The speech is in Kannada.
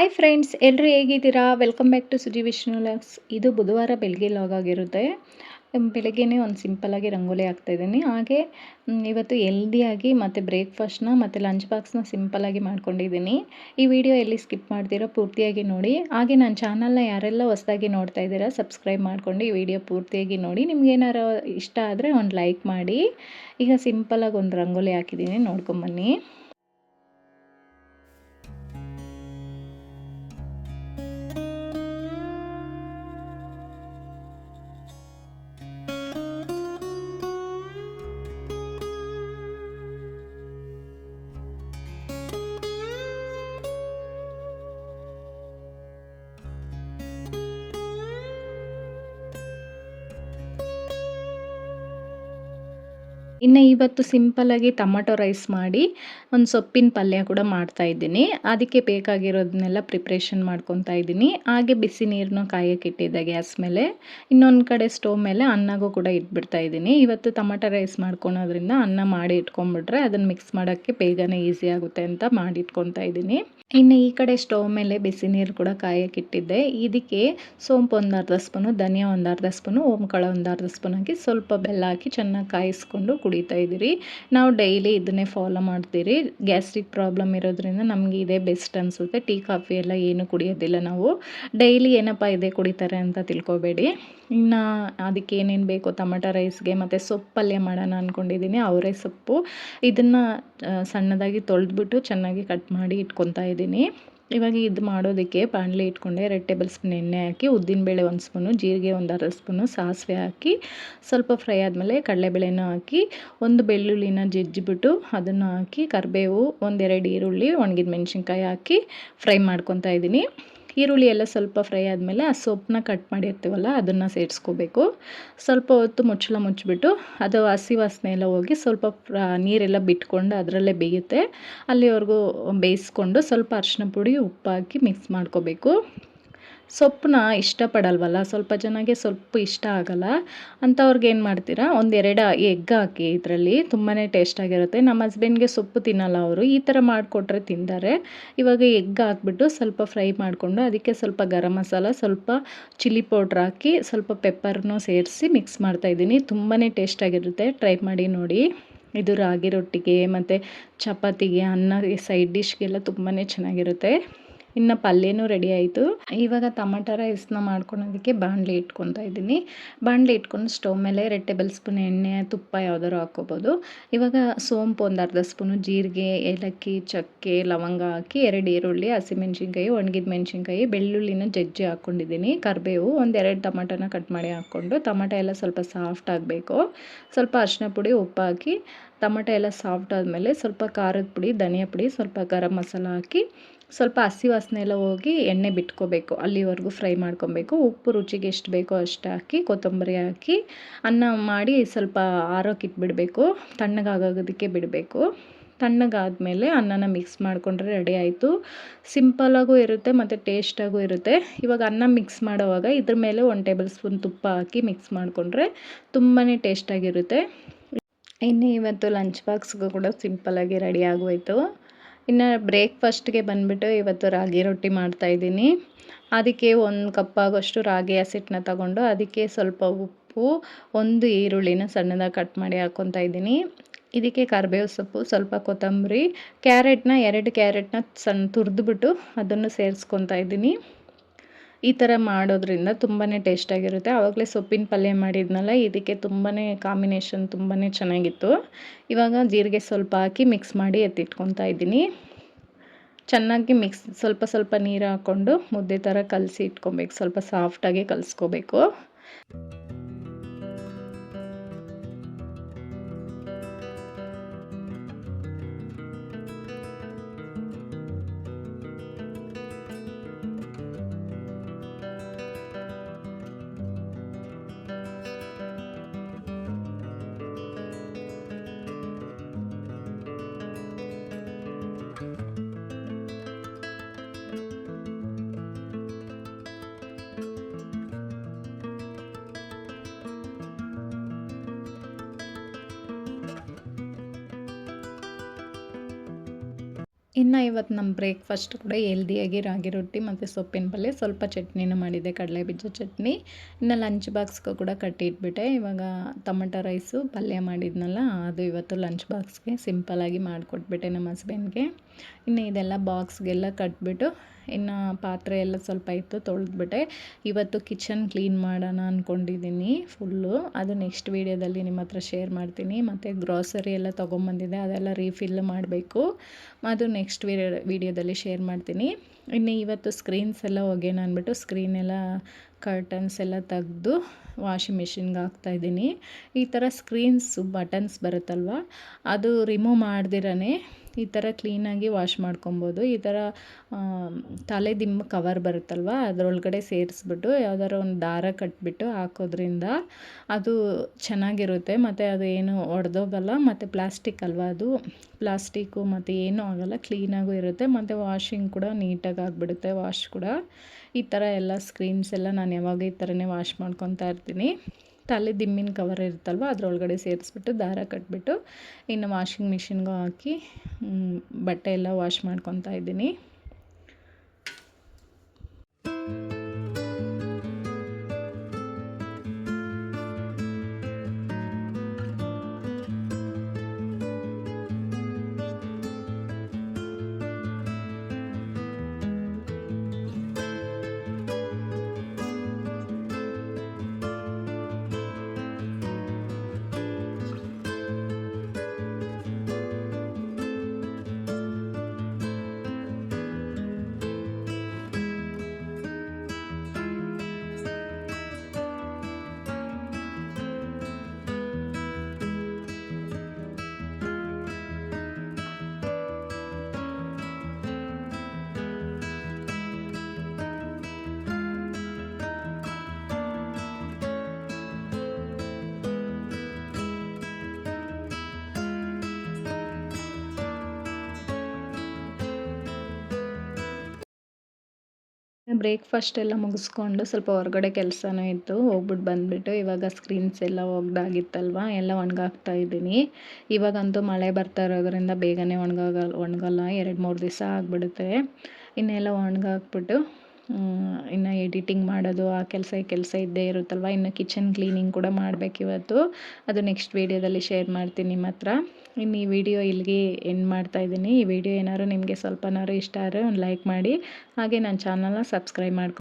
ಹಾಯ್ ಫ್ರೆಂಡ್ಸ್ ಎಲ್ಲರೂ ಹೇಗಿದ್ದೀರಾ? Welcome back to Suji Vishnu logs ಇದು ಬುಧವಾರ ಬೆಳಗ್ಗೆ ಲಾಗ್ ಆಗಿರುತ್ತೆ. ಬೆಳಗ್ಗೆನೇ ಒಂದು ಸಿಂಪಲ್ಲಾಗಿ ರಂಗೋಲಿ ಹಾಕ್ತಾ ಇದ್ದೀನಿ. ಹಾಗೆ ಇವತ್ತು ಹೆಲ್ದಿಯಾಗಿ ಮತ್ತು ಬ್ರೇಕ್ಫಾಸ್ಟ್ನ ಮತ್ತು ಲಂಚ್ ಬಾಕ್ಸ್ನ ಸಿಂಪಲ್ಲಾಗಿ ಮಾಡ್ಕೊಂಡಿದ್ದೀನಿ. ಈ ವಿಡಿಯೋ ಎಲ್ಲಿ ಸ್ಕಿಪ್ ಮಾಡ್ತೀರೋ ಪೂರ್ತಿಯಾಗಿ ನೋಡಿ. ಹಾಗೆ ನನ್ನ ಚಾನಲ್ನ ಯಾರೆಲ್ಲ ಹೊಸದಾಗಿ ನೋಡ್ತಾ ಇದ್ದೀರಾ ಸಬ್ಸ್ಕ್ರೈಬ್ ಮಾಡ್ಕೊಂಡು ಈ ವಿಡಿಯೋ ಪೂರ್ತಿಯಾಗಿ ನೋಡಿ. ನಿಮ್ಗೆ ಏನಾರು ಇಷ್ಟ ಆದರೆ ಒಂದು ಲೈಕ್ ಮಾಡಿ. ಈಗ ಸಿಂಪಲ್ಲಾಗಿ ಒಂದು ರಂಗೋಲಿ ಹಾಕಿದ್ದೀನಿ ನೋಡ್ಕೊಂಬನ್ನಿ ಇನ್ನು ಇವತ್ತು ಸಿಂಪಲ್ಲಾಗಿ ಟೊಮಟೊ ರೈಸ್ ಮಾಡಿ ಒಂದು ಸೊಪ್ಪಿನ ಪಲ್ಯ ಕೂಡ ಮಾಡ್ತಾ ಇದ್ದೀನಿ. ಅದಕ್ಕೆ ಬೇಕಾಗಿರೋದನ್ನೆಲ್ಲ ಪ್ರಿಪ್ರೇಷನ್ ಮಾಡ್ಕೊತಾ ಇದ್ದೀನಿ. ಹಾಗೆ ಬಿಸಿ ನೀರನ್ನು ಕಾಯಕ್ಕೆ ಇಟ್ಟಿದ್ದೆ ಗ್ಯಾಸ್ ಮೇಲೆ. ಇನ್ನೊಂದು ಕಡೆ ಸ್ಟವ್ ಮೇಲೆ ಅನ್ನಗೂ ಕೂಡ ಇಟ್ಬಿಡ್ತಾ ಇದ್ದೀನಿ. ಇವತ್ತು ಟೊಮೊಟೊ ರೈಸ್ ಮಾಡ್ಕೊಳೋದ್ರಿಂದ ಅನ್ನ ಮಾಡಿ ಇಟ್ಕೊಂಡ್ಬಿಟ್ರೆ ಅದನ್ನು ಮಿಕ್ಸ್ ಮಾಡೋಕ್ಕೆ ಬೇಗನೆ ಈಸಿ ಆಗುತ್ತೆ ಅಂತ ಮಾಡಿ ಇಟ್ಕೊತಾ ಇದ್ದೀನಿ. ಇನ್ನು ಈ ಕಡೆ ಸ್ಟವ್ ಮೇಲೆ ಬಿಸಿ ನೀರು ಕೂಡ ಕಾಯಕ್ಕೆ ಇಟ್ಟಿದ್ದೆ. ಇದಕ್ಕೆ ಸೋಂಪು ಒಂದು ಅರ್ಧ ಸ್ಪೂನು, ಧನಿಯಾ ಒಂದು ಅರ್ಧ ಸ್ಪೂನು, ಓಂಕಾಳು ಒಂದು ಅರ್ಧ ಸ್ಪೂನ್ ಹಾಕಿ ಸ್ವಲ್ಪ ಬೆಲ್ಲ ಹಾಕಿ ಚೆನ್ನಾಗಿ ಕಾಯಿಸ್ಕೊಂಡು ಕುಡಿತಾ ಇದ್ದೀರಿ. ನಾವು ಡೈಲಿ ಇದನ್ನೇ ಫಾಲೋ ಮಾಡ್ತೀರಿ. ಗ್ಯಾಸ್ಟ್ರಿಕ್ ಪ್ರಾಬ್ಲಮ್ ಇರೋದ್ರಿಂದ ನಮಗೆ ಇದೇ ಬೆಸ್ಟ್ ಅನಿಸುತ್ತೆ. ಟೀ, ಕಾಫಿ ಎಲ್ಲ ಏನು ಕುಡಿಯೋದಿಲ್ಲ ನಾವು. ಡೈಲಿ ಏನಪ್ಪ ಇದೇ ಕುಡಿತಾರೆ ಅಂತ ತಿಳ್ಕೊಬೇಡಿ. ಇನ್ನು ಅದಕ್ಕೆ ಏನೇನು ಬೇಕೋ ಟೊಮಟೊ ರೈಸ್ಗೆ ಮತ್ತು ಸೊಪ್ಪು ಪಲ್ಯ ಮಾಡೋಣ ಅಂದ್ಕೊಂಡಿದ್ದೀನಿ ಅವರೇ ಸೊಪ್ಪು. ಇದನ್ನು ಸಣ್ಣದಾಗಿ ತೊಳೆದ್ಬಿಟ್ಟು ಚೆನ್ನಾಗಿ ಕಟ್ ಮಾಡಿ ಇಟ್ಕೊತಾ ಇದ್ದೀನಿ. ಇವಾಗ ಇದು ಮಾಡೋದಕ್ಕೆ ಬಾಣಲೆ ಇಟ್ಕೊಂಡೆ ಎರಡು ಟೇಬಲ್ ಸ್ಪೂನ್ ಎಣ್ಣೆ ಹಾಕಿ ಉದ್ದಿನಬೇಳೆ ಒಂದು ಸ್ಪೂನು, ಜೀರಿಗೆ ಒಂದು ಅರ್ಧ ಸ್ಪೂನು, ಸಾಸಿವೆ ಹಾಕಿ, ಸ್ವಲ್ಪ ಫ್ರೈ ಆದಮೇಲೆ ಕಡಲೆಬೇಳೆನೂ ಹಾಕಿ, ಒಂದು ಬೆಳ್ಳುಳ್ಳಿನ ಜಜ್ಜಿಬಿಟ್ಟು ಅದನ್ನು ಹಾಕಿ, ಕರಿಬೇವು, ಒಂದೆರಡು ಈರುಳ್ಳಿ, ಒಣಗಿದ ಮೆಣಸಿನ್ಕಾಯಿ ಹಾಕಿ, ಫ್ರೈ ಮಾಡ್ಕೊತಾ ಇದ್ದೀನಿ. ಈರುಳ್ಳಿ ಎಲ್ಲ ಸ್ವಲ್ಪ ಫ್ರೈ ಆದಮೇಲೆ ಆ ಸೊಪ್ಪನ್ನ ಕಟ್ ಮಾಡಿರ್ತೀವಲ್ಲ, ಅದನ್ನು ಸೇರಿಸ್ಕೋಬೇಕು. ಸ್ವಲ್ಪ ಹೊತ್ತು ಮುಚ್ಚಳ ಮುಚ್ಚಿಬಿಟ್ಟು ಅದು ಹಸಿ ವಾಸನೆ ಎಲ್ಲ ಹೋಗಿ ಸ್ವಲ್ಪ ನೀರೆಲ್ಲ ಬಿಟ್ಕೊಂಡು ಅದರಲ್ಲೇ ಬೇಯುತ್ತೆ. ಅಲ್ಲಿವರೆಗೂ ಬೇಯಿಸ್ಕೊಂಡು ಸ್ವಲ್ಪ ಅರಿಶಿನ ಪುಡಿ ಉಪ್ಪಾಕಿ ಮಿಕ್ಸ್ ಮಾಡ್ಕೋಬೇಕು. ಸೊಪ್ಪನ್ನ ಇಷ್ಟಪಡಲ್ವಲ್ಲ? ಸ್ವಲ್ಪ ಜನಕ್ಕೆ ಸೊಪ್ಪು ಇಷ್ಟ ಆಗಲ್ಲ. ಅಂಥವ್ರಿಗೆ ಏನು ಮಾಡ್ತೀರಾ? ಒಂದೆರಡು ಎಗ್ ಹಾಕಿ ಇದರಲ್ಲಿ. ತುಂಬಾ ಟೇಸ್ಟಾಗಿರುತ್ತೆ ನಮ್ಮ ಹಸ್ಬೆಂಡ್ಗೆ ಸೊಪ್ಪು ತಿನ್ನಲ್ಲ ಅವರು. ಈ ಥರ ಮಾಡಿಕೊಟ್ರೆ ತಿಂತಾರೆ ಇವಾಗ ಎಗ್ ಹಾಕ್ಬಿಟ್ಟು ಸ್ವಲ್ಪ ಫ್ರೈ ಮಾಡಿಕೊಂಡು ಅದಕ್ಕೆ ಸ್ವಲ್ಪ ಗರಂ ಮಸಾಲ, ಸ್ವಲ್ಪ ಚಿಲ್ಲಿ ಪೌಡ್ರ್ ಹಾಕಿ ಸ್ವಲ್ಪ ಪೆಪ್ಪರ್ನೂ ಸೇರಿಸಿ ಮಿಕ್ಸ್ ಮಾಡ್ತಾಯಿದ್ದೀನಿ ತುಂಬಾ ಟೇಸ್ಟಾಗಿರುತ್ತೆ ಟ್ರೈ ಮಾಡಿ ನೋಡಿ. ಇದು ರಾಗಿ ರೊಟ್ಟಿಗೆ ಮತ್ತು ಚಪಾತಿಗೆ ಅನ್ನ ಸೈಡ್ ಡಿಶ್ಗೆಲ್ಲ ತುಂಬಾ ಚೆನ್ನಾಗಿರುತ್ತೆ. ಇನ್ನು ಪಲ್ಯನೂ ರೆಡಿ ಆಯಿತು. ಇವಾಗ ಟೊಮಟೊ ರೈಸ್ನ ಮಾಡ್ಕೊಳೋದಕ್ಕೆ ಬಾಣಲೆ ಇಟ್ಕೊತಾ ಇದ್ದೀನಿ. ಬಾಣಲೆ ಇಟ್ಕೊಂಡು ಸ್ಟವ್ ಮೇಲೆ ಎರಡು ಟೇಬಲ್ ಸ್ಪೂನ್ ಎಣ್ಣೆ, ತುಪ್ಪ ಯಾವ್ದಾದ್ರು ಹಾಕ್ಕೋಬೋದು. ಇವಾಗ ಸೋಂಪು ಒಂದು ಅರ್ಧ ಸ್ಪೂನು ಜೀರಿಗೆ, ಏಲಕ್ಕಿ, ಚಕ್ಕೆ, ಲವಂಗ ಹಾಕಿ ಎರಡು ಈರುಳ್ಳಿ, ಹಸಿಮೆಣ್ಸಿನ್ಕಾಯಿ, ಒಣಗಿದ ಮೆಣಸಿನ್ಕಾಯಿ, ಬೆಳ್ಳುಳ್ಳಿನ ಜಜ್ಜಿ ಹಾಕ್ಕೊಂಡಿದ್ದೀನಿ ಕರಿಬೇವು ಒಂದೆರಡು ಟೊಮಟೊನ ಕಟ್ ಮಾಡಿ ಹಾಕ್ಕೊಂಡು ಟಮಾಟೊ ಎಲ್ಲ ಸ್ವಲ್ಪ ಸಾಫ್ಟ್ ಆಗಬೇಕು. ಸ್ವಲ್ಪ ಅರಿಶಿನ ಪುಡಿ, ಉಪ್ಪು ಹಾಕಿ ಟಮಾಟೊ ಎಲ್ಲ ಸಾಫ್ಟ್ ಆದಮೇಲೆ ಸ್ವಲ್ಪ ಖಾರದ ಪುಡಿ, ಧನಿಯಾ ಪುಡಿ, ಸ್ವಲ್ಪ ಗರಂ ಮಸಾಲ ಹಾಕಿ ಸ್ವಲ್ಪ ಹಸಿ ವಾಸನೆ ಎಲ್ಲ ಹೋಗಿ ಎಣ್ಣೆ ಬಿಟ್ಕೋಬೇಕು, ಅಲ್ಲಿವರೆಗೂ ಫ್ರೈ ಮಾಡ್ಕೊಬೇಕು. ಉಪ್ಪು ರುಚಿಗೆ ಎಷ್ಟು ಬೇಕೋ ಅಷ್ಟು ಹಾಕಿ, ಕೊತ್ತಂಬರಿ ಹಾಕಿ, ಅನ್ನ ಮಾಡಿ ಸ್ವಲ್ಪ ಆರೋಕೆ ಇಟ್ಬಿಡಬೇಕು, ತಣ್ಣಗಾಗೋದಕ್ಕೆ ಬಿಡಬೇಕು. ತಣ್ಣಗಾದಮೇಲೆ ಅನ್ನನ ಮಿಕ್ಸ್ ಮಾಡಿಕೊಂಡ್ರೆ ರೆಡಿ ಆಯಿತು. ಸಿಂಪಲಾಗೂ ಇರುತ್ತೆ ಮತ್ತು ಟೇಸ್ಟಾಗೂ ಇರುತ್ತೆ. ಇವಾಗ ಅನ್ನ ಮಿಕ್ಸ್ ಮಾಡೋವಾಗ ಇದ್ರ ಮೇಲೆ ಒಂದು ಟೇಬಲ್ ಸ್ಪೂನ್ ತುಪ್ಪ ಹಾಕಿ ಮಿಕ್ಸ್ ಮಾಡಿಕೊಂಡ್ರೆ ತುಂಬಾ ಟೇಸ್ಟಾಗಿರುತ್ತೆ ಇನ್ನು ಇವತ್ತು ಲಂಚ್ ಬಾಕ್ಸ್ಗೂ ಕೂಡ ಸಿಂಪಲ್ಲಾಗಿ ರೆಡಿ ಆಗೋಯ್ತು. ಇನ್ನು ಬ್ರೇಕ್ಫಾಸ್ಟ್ಗೆ ಬಂದುಬಿಟ್ಟು ಇವತ್ತು ರಾಗಿ ರೊಟ್ಟಿ ಮಾಡ್ತಾಯಿದ್ದೀನಿ ಅದಕ್ಕೆ ಒಂದು ಕಪ್ಪಾಗೋಷ್ಟು ರಾಗಿ ಹಸಿಟ್ಟನ್ನ ತಗೊಂಡು ಅದಕ್ಕೆ ಸ್ವಲ್ಪ ಉಪ್ಪು, ಒಂದು ಈರುಳ್ಳಿನ ಸಣ್ಣದಾಗಿ ಕಟ್ ಮಾಡಿ ಹಾಕ್ಕೊತಾ ಇದ್ದೀನಿ. ಇದಕ್ಕೆ ಕರಿಬೇವು ಸೊಪ್ಪು, ಸ್ವಲ್ಪ ಕೊತ್ತಂಬರಿ, ಕ್ಯಾರೆಟ್ನ ಎರಡು ಕ್ಯಾರೆಟ್ನ ಸಣ್ಣ ತುರಿದ್ಬಿಟ್ಟು ಅದನ್ನು ಸೇರಿಸ್ಕೊತಾ ಇದ್ದೀನಿ. ಈ ಥರ ಮಾಡೋದ್ರಿಂದ ತುಂಬಾ ಟೇಸ್ಟಾಗಿರುತ್ತೆ. ಆವಾಗಲೇ ಸೊಪ್ಪಿನ ಪಲ್ಯ ಮಾಡಿದ್ನಲ್ಲ, ಇದಕ್ಕೆ ತುಂಬಾ ಕಾಂಬಿನೇಷನ್ ತುಂಬಾ ಚೆನ್ನಾಗಿತ್ತು. ಇವಾಗ ಜೀರಿಗೆ ಸ್ವಲ್ಪ ಹಾಕಿ ಮಿಕ್ಸ್ ಮಾಡಿ ಎತ್ತಿಟ್ಕೊತಾ ಇದ್ದೀನಿ. ಚೆನ್ನಾಗಿ ಮಿಕ್ಸ್ ಸ್ವಲ್ಪ ಸ್ವಲ್ಪ ನೀರು ಹಾಕ್ಕೊಂಡು ಮುದ್ದೆ ಥರ ಕಲಸಿ ಇಟ್ಕೊಬೇಕು. ಸ್ವಲ್ಪ ಸಾಫ್ಟಾಗಿ ಕಲಿಸ್ಕೋಬೇಕು. ಇನ್ನು ಇವತ್ತು ನಮ್ಮ ಬ್ರೇಕ್ಫಾಸ್ಟ್ ಕೂಡ ಹೆಲ್ದಿಯಾಗಿ ರಾಗಿ ರೊಟ್ಟಿ ಮತ್ತು ಸೊಪ್ಪಿನ ಪಲ್ಯ, ಸ್ವಲ್ಪ ಚಟ್ನಿನೂ ಮಾಡಿದ್ದೆ ಕಡಲೆ ಬೀಜ ಚಟ್ನಿ. ಇನ್ನು ಲಂಚ್ ಬಾಕ್ಸ್ಗೂ ಕೂಡ ಕಟ್ಟಿಟ್ಬಿಟ್ಟೆ. ಇವಾಗ ಟೊಮೆಟೊ ರೈಸು ಪಲ್ಯ ಮಾಡಿದ್ನಲ್ಲ, ಅದು ಇವತ್ತು ಲಂಚ್ ಬಾಕ್ಸ್ಗೆ ಸಿಂಪಲಾಗಿ ಮಾಡಿಕೊಟ್ಬಿಟ್ಟೆ ನಮ್ಮ ಹಸ್ಬೆಂಡ್ಗೆ ಇನ್ನು ಇದೆಲ್ಲ ಬಾಕ್ಸ್ಗೆಲ್ಲ ಕಟ್ಬಿಟ್ಟು ಇನ್ನು ಪಾತ್ರೆ ಎಲ್ಲ ಸ್ವಲ್ಪ ಇತ್ತು, ತೊಳೆದ್ಬಿಟ್ಟೆ. ಇವತ್ತು ಕಿಚನ್ ಕ್ಲೀನ್ ಮಾಡೋಣ ಅಂದ್ಕೊಂಡಿದ್ದೀನಿ ಫುಲ್ಲು ಅದು ನೆಕ್ಸ್ಟ್ ವೀಡಿಯೋದಲ್ಲಿ ನಿಮ್ಮ ಹತ್ರ ಶೇರ್ ಮಾಡ್ತೀನಿ. ಮತ್ತು ಗ್ರಾಸರಿ ಎಲ್ಲ ತೊಗೊಂಬಂದಿದೆ ಅದೆಲ್ಲ ರೀಫಿಲ್ ಮಾಡಬೇಕು. ಅದು ನೆಕ್ಸ್ಟ್ ವೀಡಿಯೋ ವೀಡಿಯೋದಲ್ಲಿ ಶೇರ್ ಮಾಡ್ತೀನಿ. ಇನ್ನು ಇವತ್ತು ಸ್ಕ್ರೀನ್ಸ್ ಎಲ್ಲ ಹೋಗೇನ ಅಂದ್ಬಿಟ್ಟು ಸ್ಕ್ರೀನೆಲ್ಲ ಕರ್ಟನ್ಸ್ ಎಲ್ಲ ತೆಗೆದು ವಾಷಿಂಗ್ ಮೆಷಿನ್ಗೆ ಹಾಕ್ತಾ ಇದ್ದೀನಿ. ಈ ಥರ ಸ್ಕ್ರೀನ್ಸು ಬಟನ್ಸ್ ಬರುತ್ತಲ್ವ? ಅದು ರಿಮೂವ್ ಮಾಡ್ದಿರೇ ಈ ಥರ ಕ್ಲೀನಾಗಿ ವಾಶ್ ಮಾಡ್ಕೊಬೋದು. ಈ ಥರ ತಲೆ ದಿಮ್ಮ ಕವರ್ ಬರುತ್ತಲ್ವ, ಅದರೊಳಗಡೆ ಸೇರಿಸ್ಬಿಟ್ಟು ಯಾವ್ದಾರು ಒಂದು ದಾರ ಕಟ್ಬಿಟ್ಟು ಹಾಕೋದ್ರಿಂದ ಅದು ಚೆನ್ನಾಗಿರುತ್ತೆ. ಮತ್ತು ಅದು ಏನು ಒಡೆದೋಗಲ್ಲ, ಮತ್ತು ಪ್ಲಾಸ್ಟಿಕ್ ಅಲ್ವಾ ಅದು? ಪ್ಲಾಸ್ಟಿಕ್ಕು ಮತ್ತು ಏನೂ ಆಗೋಲ್ಲ, ಕ್ಲೀನಾಗೂ ಇರುತ್ತೆ. ಮತ್ತು ವಾಷಿಂಗ್ ಕೂಡ ನೀಟಾಗಿ ಆಗಿಬಿಡುತ್ತೆ, ವಾಶ್ ಕೂಡ. ಈ ಥರ ಎಲ್ಲ ಸ್ಕ್ರೀನ್ಸ್ ಎಲ್ಲ ನಾನು ಯಾವಾಗ ಈ ಥರನೇ ವಾಶ್ ಮಾಡ್ಕೊತಾ ಇರ್ತೀನಿ. ತಲೆ ದಿಮ್ಮಿನ ಕವರ್ ಇರುತ್ತಲ್ವ, ಅದರೊಳಗಡೆ ಸೇರಿಸ್ಬಿಟ್ಟು ದಾರ ಕಟ್ಬಿಟ್ಟು ಇನ್ನು ವಾಷಿಂಗ್ ಮಿಷಿನ್ಗೂ ಹಾಕಿ ಬಟ್ಟೆ ಎಲ್ಲ ವಾಶ್ ಮಾಡ್ಕೊತಾ ಇದ್ದೀನಿ. ಬ್ರೇಕ್ಫಾಸ್ಟ್ ಎಲ್ಲ ಮುಗಿಸ್ಕೊಂಡು ಸ್ವಲ್ಪ ಹೊರಗಡೆ ಕೆಲಸನೂ ಇತ್ತು ಹೋಗ್ಬಿಟ್ಟು ಬಂದುಬಿಟ್ಟು ಇವಾಗ ಸ್ಕ್ರೀನ್ಸ್ ಎಲ್ಲ ಒಗ್ದಾಗಿತ್ತಲ್ವ, ಎಲ್ಲ ಒಣಗಾಕ್ತಾ ಇದ್ದೀನಿ. ಇವಾಗಂತೂ ಮಳೆ ಬರ್ತಾ ಇರೋದ್ರಿಂದ ಬೇಗನೆ ಒಣಗಾಗಲ್ಲ ಒಣಗಲ್ಲ, ಎರಡು ಮೂರು ದಿವಸ ಆಗಿಬಿಡುತ್ತೆ. ಇನ್ನೆಲ್ಲ ಒಣಗಾಕ್ಬಿಟ್ಟು ಇನ್ನು ಎಡಿಟಿಂಗ್ ಮಾಡೋದು, ಆ ಕೆಲಸ ಈ ಕೆಲಸ ಇದ್ದೇ ಇರುತ್ತಲ್ವ? ಇನ್ನು ಕಿಚನ್ ಕ್ಲೀನಿಂಗ್ ಕೂಡ ಮಾಡಬೇಕಿವತ್ತು ಅದು ನೆಕ್ಸ್ಟ್ ವಿಡಿಯೋದಲ್ಲಿ ಶೇರ್ ಮಾಡ್ತೀನಿ ನಿಮ್ಮ ಹತ್ರ ಇನ್ನು ಈ ವಿಡಿಯೋ ಇಲ್ಲಿಗೆ ಎಂಡ್ ಮಾಡ್ತಾ ಇದ್ದೀನಿ. ಈ ವಿಡಿಯೋ ಏನಾದ್ರು ನಿಮಗೆ ಸ್ವಲ್ಪನಾದ್ರು ಇಷ್ಟ ಆದರೆ ಒಂದು ಲೈಕ್ ಮಾಡಿ. ಹಾಗೆ ನನ್ನ ಚಾನಲ್ನ ಸಬ್ಸ್ಕ್ರೈಬ್ ಮಾಡ್ಕೊ